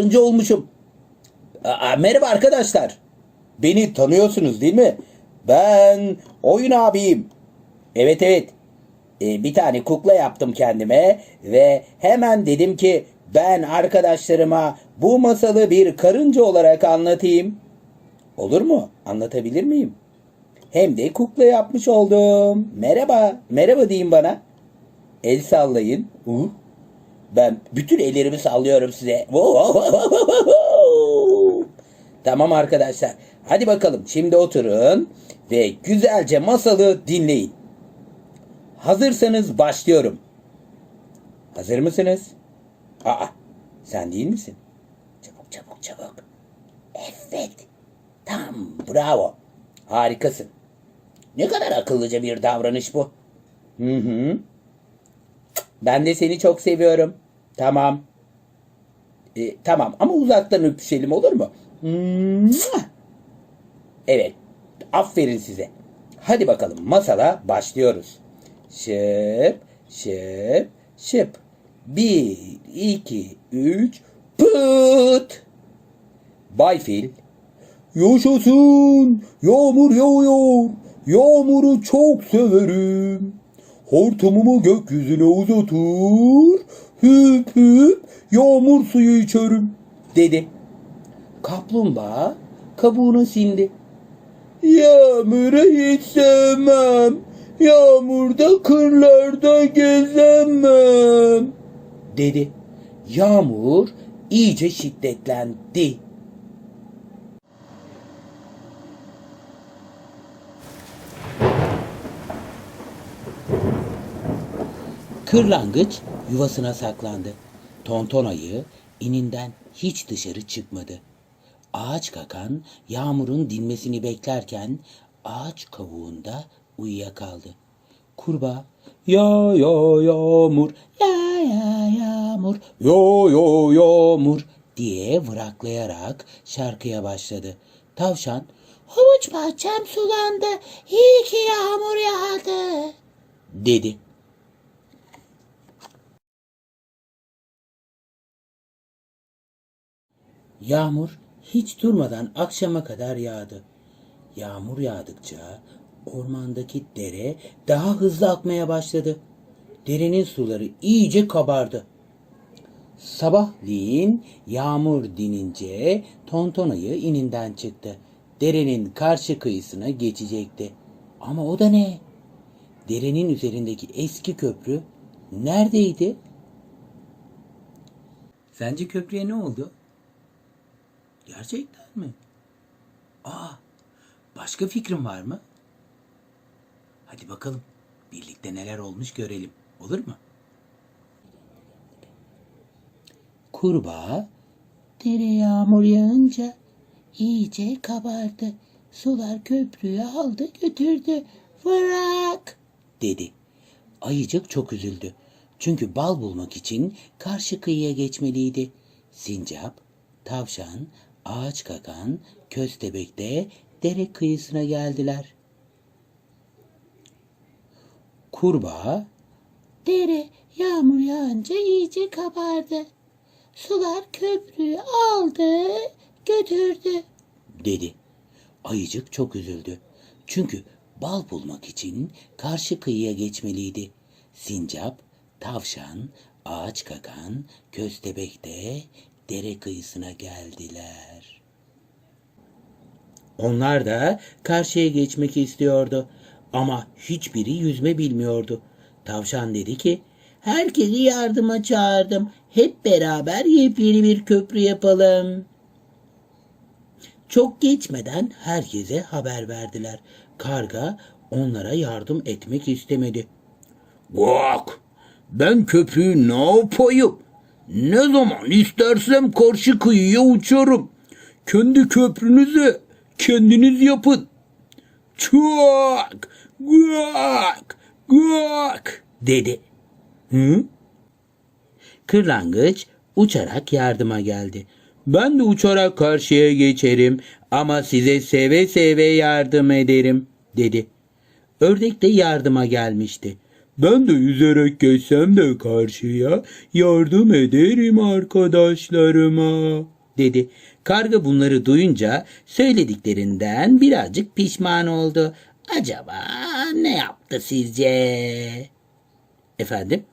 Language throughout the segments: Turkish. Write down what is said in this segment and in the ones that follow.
karınca olmuşum. Merhaba arkadaşlar. Beni tanıyorsunuz değil mi? Ben oyun abiyim. Evet evet. Ee, bir tane kukla yaptım kendime ve hemen dedim ki ben arkadaşlarıma bu masalı bir karınca olarak anlatayım. Olur mu? Anlatabilir miyim? Hem de kukla yapmış oldum. Merhaba. Merhaba deyin bana. El sallayın. Uh. Ben bütün ellerimi sallıyorum size. Tamam arkadaşlar. Hadi bakalım şimdi oturun ve güzelce masalı dinleyin. Hazırsanız başlıyorum. Hazır mısınız? Aa, sen değil misin? Çabuk çabuk çabuk. Evet. Tam bravo. Harikasın. Ne kadar akıllıca bir davranış bu. Hı hı. Ben de seni çok seviyorum. Tamam. E, tamam ama uzaktan öpüşelim olur mu? Evet. Aferin size. Hadi bakalım masala başlıyoruz. Şıp, şıp, şıp. Bir, iki, üç, pıt. Bay Fil. Yaşasın, yağmur yağıyor. Yağmuru çok severim. Hortumumu gökyüzüne uzatır. Hüp hüp yağmur suyu içerim. Dedi. Kaplumbağa kabuğunu sindi. Yağmuru hiç sevmem. Yağmurda kırlarda gezemem. Dedi. Yağmur iyice şiddetlendi. Kırlangıç yuvasına saklandı. Tonton ayı ininden hiç dışarı çıkmadı. Ağaç kakan yağmurun dinmesini beklerken ağaç kavuğunda uyuyakaldı. Kurbağa ya ya yağmur ya ya yağmur yo yo yağmur diye vıraklayarak şarkıya başladı. Tavşan havuç bahçem sulandı iyi ki yağmur yağdı dedi. Yağmur hiç durmadan akşama kadar yağdı. Yağmur yağdıkça ormandaki dere daha hızlı akmaya başladı. Derenin suları iyice kabardı. Sabahleyin yağmur dinince tontonayı ininden çıktı. Derenin karşı kıyısına geçecekti. Ama o da ne? Derenin üzerindeki eski köprü neredeydi? Sence köprüye ne oldu? Gerçekten mi? Aa, başka fikrin var mı? Hadi bakalım. Birlikte neler olmuş görelim. Olur mu? Kurbağa dere yağmur yağınca iyice kabardı. Sular köprüyü aldı götürdü. Bırak dedi. Ayıcık çok üzüldü. Çünkü bal bulmak için karşı kıyıya geçmeliydi. Sincap, tavşan, ağaç kakan, köstebek de dere kıyısına geldiler. Kurbağa, dere yağmur yağınca iyice kabardı. Sular köprüyü aldı, götürdü, dedi. Ayıcık çok üzüldü. Çünkü bal bulmak için karşı kıyıya geçmeliydi. Sincap, tavşan, ağaç kakan, köstebek de dere kıyısına geldiler. Onlar da karşıya geçmek istiyordu ama hiçbiri yüzme bilmiyordu. Tavşan dedi ki, herkesi yardıma çağırdım. Hep beraber yepyeni bir köprü yapalım. Çok geçmeden herkese haber verdiler. Karga onlara yardım etmek istemedi. Bak, ben köprüyü ne yapayım? Ne zaman istersem karşı kıyıya uçarım. Kendi köprünüzü kendiniz yapın. Çak, gak, gak dedi. Hı? Kırlangıç uçarak yardıma geldi. Ben de uçarak karşıya geçerim ama size seve seve yardım ederim dedi. Ördek de yardıma gelmişti. Ben de yüzerek geçsem de karşıya yardım ederim arkadaşlarıma. dedi. Karga bunları duyunca söylediklerinden birazcık pişman oldu. Acaba ne yaptı sizce? Efendim?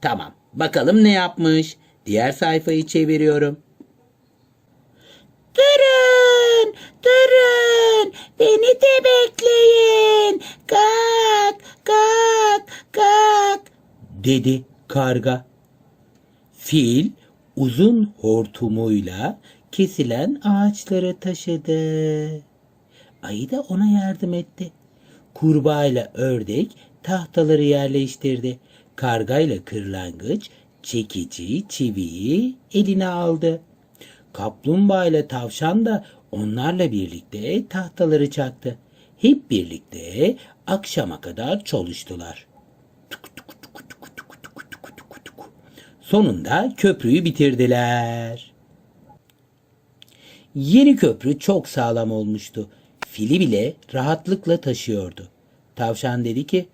Tamam. Bakalım ne yapmış? Diğer sayfayı çeviriyorum. Durun, Dedi karga. Fil uzun hortumuyla kesilen ağaçları taşıdı. Ayı da ona yardım etti. Kurbağa ile ördek tahtaları yerleştirdi. Karga ile kırlangıç çekici çiviyi eline aldı. Kaplumbağa ile tavşan da onlarla birlikte tahtaları çaktı. Hep birlikte akşama kadar çalıştılar. Sonunda köprüyü bitirdiler. Yeni köprü çok sağlam olmuştu. Fili bile rahatlıkla taşıyordu. Tavşan dedi ki,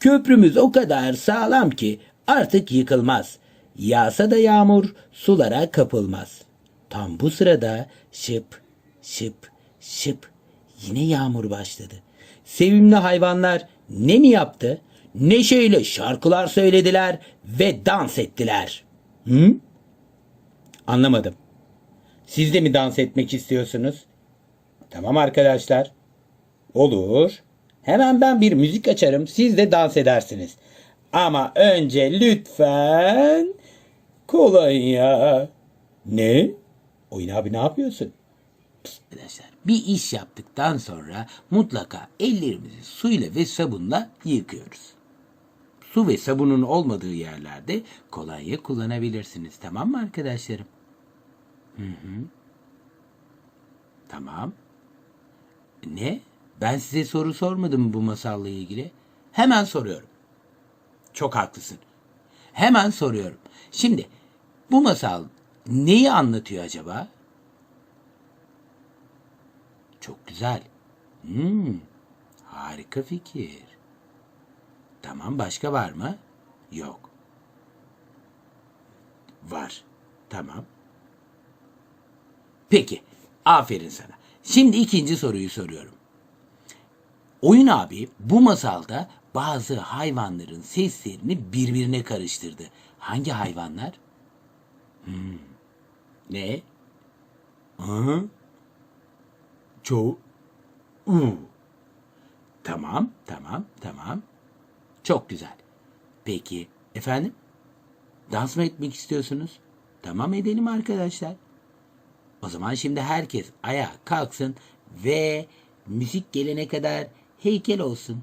köprümüz o kadar sağlam ki artık yıkılmaz. Yağsa da yağmur sulara kapılmaz. Tam bu sırada şıp şıp şıp yine yağmur başladı. Sevimli hayvanlar ne mi yaptı? Neşeyle şarkılar söylediler ve dans ettiler. Hı? Anlamadım. Siz de mi dans etmek istiyorsunuz? Tamam arkadaşlar. Olur. Hemen ben bir müzik açarım. Siz de dans edersiniz. Ama önce lütfen kolonya. Ne? Oyun abi ne yapıyorsun? Arkadaşlar bir iş yaptıktan sonra mutlaka ellerimizi suyla ve sabunla yıkıyoruz. Su ve sabunun olmadığı yerlerde kolonya kullanabilirsiniz. Tamam mı arkadaşlarım? Tamam. Ne? Ben size soru sormadım bu masalla ilgili. Hemen soruyorum. Çok haklısın. Hemen soruyorum. Şimdi bu masal neyi anlatıyor acaba? Çok güzel. Hmm, harika fikir. Tamam başka var mı? Yok. Var. Tamam. Peki. Aferin sana. Şimdi ikinci soruyu soruyorum. Oyun abi bu masalda bazı hayvanların seslerini birbirine karıştırdı. Hangi hayvanlar? Hmm. Ne? Hı? Ço. U. Tamam, tamam, tamam. Çok güzel. Peki, efendim? Dans mı etmek istiyorsunuz? Tamam edelim arkadaşlar. O zaman şimdi herkes ayağa kalksın ve müzik gelene kadar heykel olsun.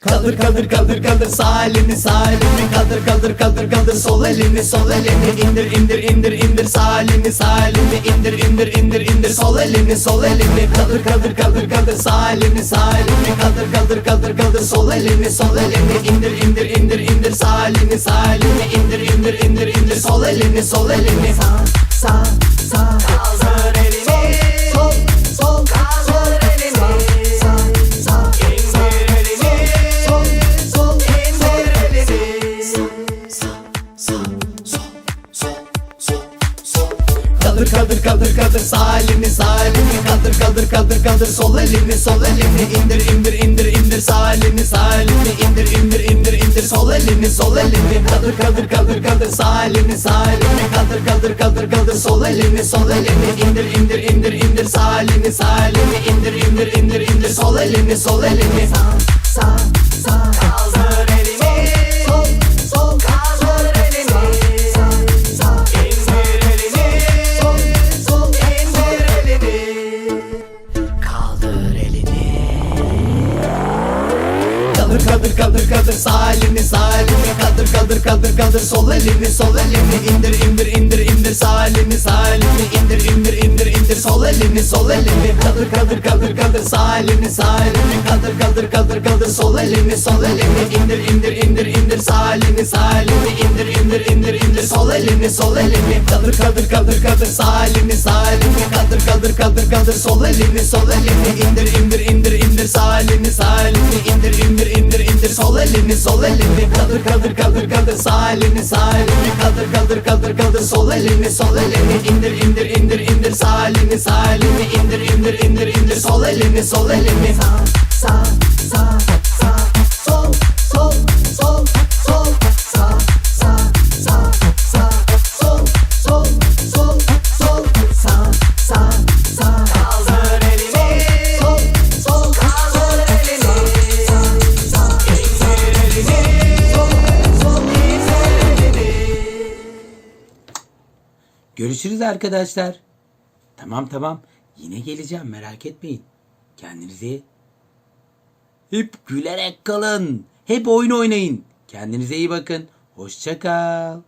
Kaldır kaldır kaldır kaldır. Sağ elini sağ elini. Kaldır kaldır kaldır kaldır. Sol elini sol elini. İndir indir indir indir. Sağ elini sağ elini. İndir indir indir indir. Sol elini sol elini. Kaldır kaldır kaldır kaldır. Sağ elini sağ elini. Kaldır kaldır kaldır kaldır. Sol elini sol elini. İndir indir indir indir. Sağ elini sağ elini. İndir indir indir indir. Sol elini sol elini. Sağ sağ sağ Kaldır kaldır kaldır. Sağ elini sağ elini kaldır kaldır kaldır kaldır. Sol elini sol elini indir indir indir indir. Sağ elini sağ elini indir indir indir indir. Sol elini sol elini kaldır kaldır kaldır kaldır. Sağ elini sağ elini kaldır kaldır kaldır kaldır. Sol elini sol elini indir indir indir indir. Sağ elini sağ elini indir indir indir indir. Sol elini sol elini. Sağ sağ Kaldır kaldır kaldır sağ elini sağ elini. Kaldır kaldır kaldır kaldır sol elini sol elini. İndir indir indir indir sağ elini sağ elini. İndir indir indir indir sol elini sol elini. Kaldır kaldır kaldır kaldır sağ elini sağ elini. Kaldır kaldır kaldır kaldır sol elini sol elini. İndir indir indir indir sağ elini sağ elini. İndir indir indir indir sol elini sol elini. Kaldır kaldır kaldır kaldır sağ elini sağ elini. Kaldır kaldır kaldır kaldır sol elini sol elini. İndir indir indir indir sağ elini sağ elini indir indir indir indir. Sol elini sol elini kaldır kaldır kaldır kaldır. Sağ elini sağ elini kaldır kaldır kaldır kaldır. Sol elini sol elini indir indir indir indir. Sağ elini sağ elini indir indir indir indir. Sol elini sol elini. Sağ sağ Görüşürüz arkadaşlar. Tamam tamam. Yine geleceğim merak etmeyin. Kendinize hep gülerek kalın. Hep oyun oynayın. Kendinize iyi bakın. Hoşça kal.